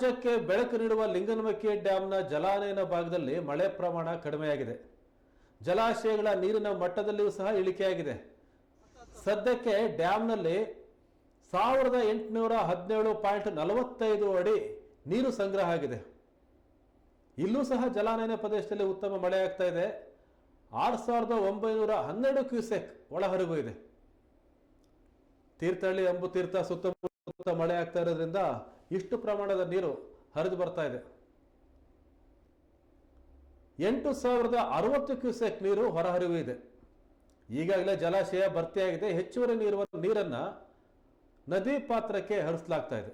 ರಾಜ್ಯಕ್ಕೆ ಬೆಳಕು ನೀಡುವ ಲಿಂಗನಮಕ್ಕಿ ಡ್ಯಾಂನ ಜಲಾನಯನ ಭಾಗದಲ್ಲಿ ಮಳೆ ಪ್ರಮಾಣ ಕಡಿಮೆಯಾಗಿದೆ. ಜಲಾಶಯಗಳ ನೀರಿನ ಮಟ್ಟದಲ್ಲಿಯೂ ಸಹ ಇಳಿಕೆಯಾಗಿದೆ. ಸದ್ಯಕ್ಕೆ ಡ್ಯಾಂನಲ್ಲಿ ಸಾವಿರದ ಎಂಟುನೂರ ಹದಿನೇಳು ಪಾಯಿಂಟ್ ನಲವತ್ತೈದು ಅಡಿ ನೀರು ಸಂಗ್ರಹ ಆಗಿದೆ. ಇಲ್ಲೂ ಸಹ ಜಲಾನಯನ ಪ್ರದೇಶದಲ್ಲಿ ಉತ್ತಮ ಮಳೆ ಆಗ್ತಾ ಇದೆ. ಆರು ಸಾವಿರದ ಒಂಬೈನೂರ ಹನ್ನೆರಡು ಕ್ಯೂಸೆಕ್ ಒಳಹರಿವು ಇದೆ. ತೀರ್ಥಹಳ್ಳಿ ಅಂಬು ತೀರ್ಥ ಸುತ್ತಮುತ್ತ ಮಳೆ ಆಗ್ತಾ ಇರೋದ್ರಿಂದ ಇಷ್ಟು ಪ್ರಮಾಣದ ನೀರು ಹರಿದು ಬರ್ತಾ ಇದೆ. ಎಂಟು ಸಾವಿರದ ಅರವತ್ತು ಕ್ಯೂಸೆಕ್ ನೀರು ಹೊರಹರಿವು ಇದೆ. ಈಗಾಗಲೇ ಜಲಾಶಯ ಭರ್ತಿಯಾಗಿದೆ ಹೆಚ್ಚುವರಿ ನೀರು ನೀರನ್ನ ನದಿ ಪಾತ್ರಕ್ಕೆ ಹರಿಸಲಾಗ್ತಾ ಇದೆ.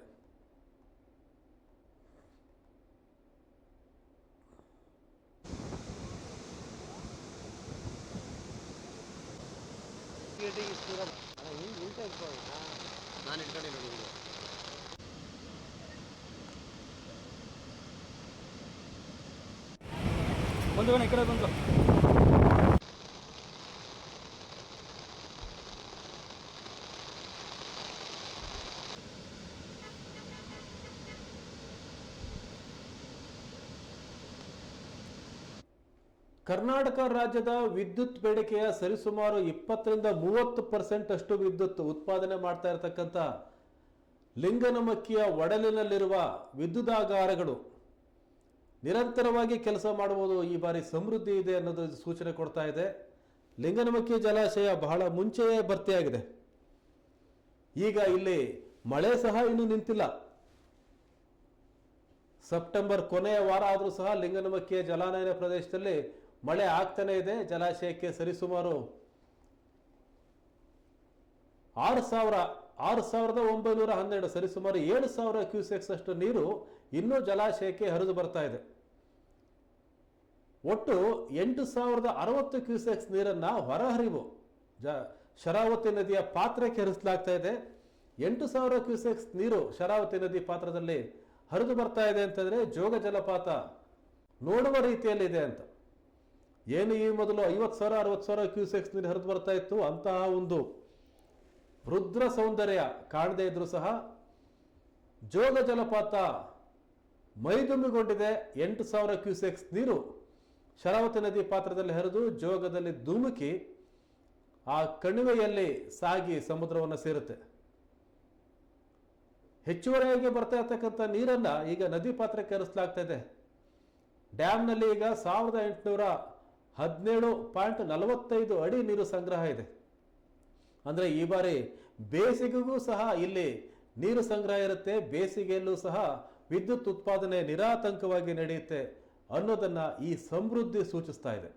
ನಾನು ಕರ್ನಾಟಕ ರಾಜ್ಯದ ವಿದ್ಯುತ್ ಬೇಡಿಕೆಯ ಸರಿಸುಮಾರು ಇಪ್ಪತ್ತರಿಂದ ಮೂವತ್ತು ಪರ್ಸೆಂಟ್ ಅಷ್ಟು ವಿದ್ಯುತ್ ಉತ್ಪಾದನೆ ಮಾಡ್ತಾ ಇರತಕ್ಕಂಥ ಲಿಂಗನಮಕ್ಕಿಯ ಒಡಲಿನಲ್ಲಿರುವ ವಿದ್ಯುದಾಗಾರಗಳು. ನಿರಂತರವಾಗಿ ಕೆಲಸ ಮಾಡುವುದು ಈ ಬಾರಿ ಸಮೃದ್ಧಿ ಇದೆ ಅನ್ನೋದು ಸೂಚನೆ ಕೊಡ್ತಾ ಇದೆ. ಲಿಂಗನಮಕ್ಕಿ ಜಲಾಶಯ ಬಹಳ ಮುಂಚೆಯೇ ಭರ್ತಿಯಾಗಿದೆ. ಈಗ ಇಲ್ಲಿ ಮಳೆ ಸಹ ಇನ್ನೂ ನಿಂತಿಲ್ಲ. ಸೆಪ್ಟೆಂಬರ್ ಕೊನೆಯ ವಾರ ಆದರೂ ಸಹ ಲಿಂಗನಮಕ್ಕಿಯ ಜಲಾನಯನ ಪ್ರದೇಶದಲ್ಲಿ ಮಳೆ ಆಗ್ತಾನೆ ಇದೆ. ಜಲಾಶಯಕ್ಕೆ ಸರಿಸುಮಾರು ಆರು ಸಾವಿರ ಆರು ಸಾವಿರದ ಒಂಬೈನೂರ ಹನ್ನೆರಡು ಸರಿಸುಮಾರು ಏಳು ಸಾವಿರ ಕ್ಯೂಸೆಕ್ಸ್ ಅಷ್ಟು ನೀರು ಇನ್ನೂ ಜಲಾಶಯಕ್ಕೆ ಹರಿದು ಬರ್ತಾ ಇದೆ. ಒಟ್ಟು ಎಂಟು ಸಾವಿರದ ಅರವತ್ತು ಕ್ಯೂಸೆಕ್ಸ್ ನೀರನ್ನ ಹೊರಹರಿವು. ಜ, ಶರಾವತಿ ನದಿಯ ಪಾತ್ರಕ್ಕೆ ಹರಿಸಲಾಗ್ತಾ ಇದೆ. ಎಂಟು ಸಾವಿರ ಕ್ಯೂಸೆಕ್ಸ್ ನೀರು ಶರಾವತಿ ನದಿ ಪಾತ್ರದಲ್ಲಿ ಹರಿದು ಬರ್ತಾ ಇದೆ ಅಂತಂದ್ರೆ ಜೋಗ ಜಲಪಾತ ನೋಡುವ ರೀತಿಯಲ್ಲಿದೆ ಅಂತ. ಏನು ಈ ಮೊದಲು ಐವತ್ತು ಸಾವಿರ, ಅರವತ್ತು ಸಾವಿರ ಕ್ಯೂಸೆಕ್ಸ್ ನೀರು ಹರಿದು ಬರ್ತಾ ಇತ್ತು? ಅಂತಹ ಒಂದು ರುದ್ರ ಸೌಂದರ್ಯ ಕಾಣದೇ ಇದ್ರೂ ಸಹ ಜೋಗ ಜಲಪಾತ ಮೈದುಂಬಿಗೊಂಡಿದೆ. ಎಂಟು ಸಾವಿರ ಕ್ಯೂಸೆಕ್ಸ್ ನೀರು ಶರಾವತಿ ನದಿ ಪಾತ್ರದಲ್ಲಿ ಹರಿದು ಜೋಗದಲ್ಲಿ ಧುಮುಕಿ ಆ ಕಣಿವೆಯಲ್ಲಿ ಸಾಗಿ ಸಮುದ್ರವನ್ನು ಸೇರುತ್ತೆ. ಹೆಚ್ಚುವರಿಯಾಗಿ ಬರ್ತಾ ಇರ್ತಕ್ಕಂಥ ನೀರನ್ನು ಈಗ ನದಿ ಪಾತ್ರಕ್ಕೆ ಹರಿಸಲಾಗ್ತಾ ಇದೆ. ಡ್ಯಾಮ್ನಲ್ಲಿ ಈಗ ಸಾವಿರದ ಎಂಟುನೂರ ಹದಿನೇಳು ಪಾಯಿಂಟ್ ನಲವತ್ತೈದು ಅಡಿ ನೀರು ಸಂಗ್ರಹ ಇದೆ. ಅಂದರೆ ಈ ಬಾರಿ ಬೇಸಿಗೆಗೂ ಸಹ ಇಲ್ಲಿ ನೀರು ಸಂಗ್ರಹ ಇರುತ್ತೆ, ಬೇಸಿಗೆಯಲ್ಲೂ ಸಹ ವಿದ್ಯುತ್ ಉತ್ಪಾದನೆ ನಿರಾತಂಕವಾಗಿ ನಡೆಯುತ್ತೆ ಅನ್ನೋದನ್ನು ಈ ಸಮೃದ್ಧಿ ಸೂಚಿಸ್ತಾ ಇದೆ.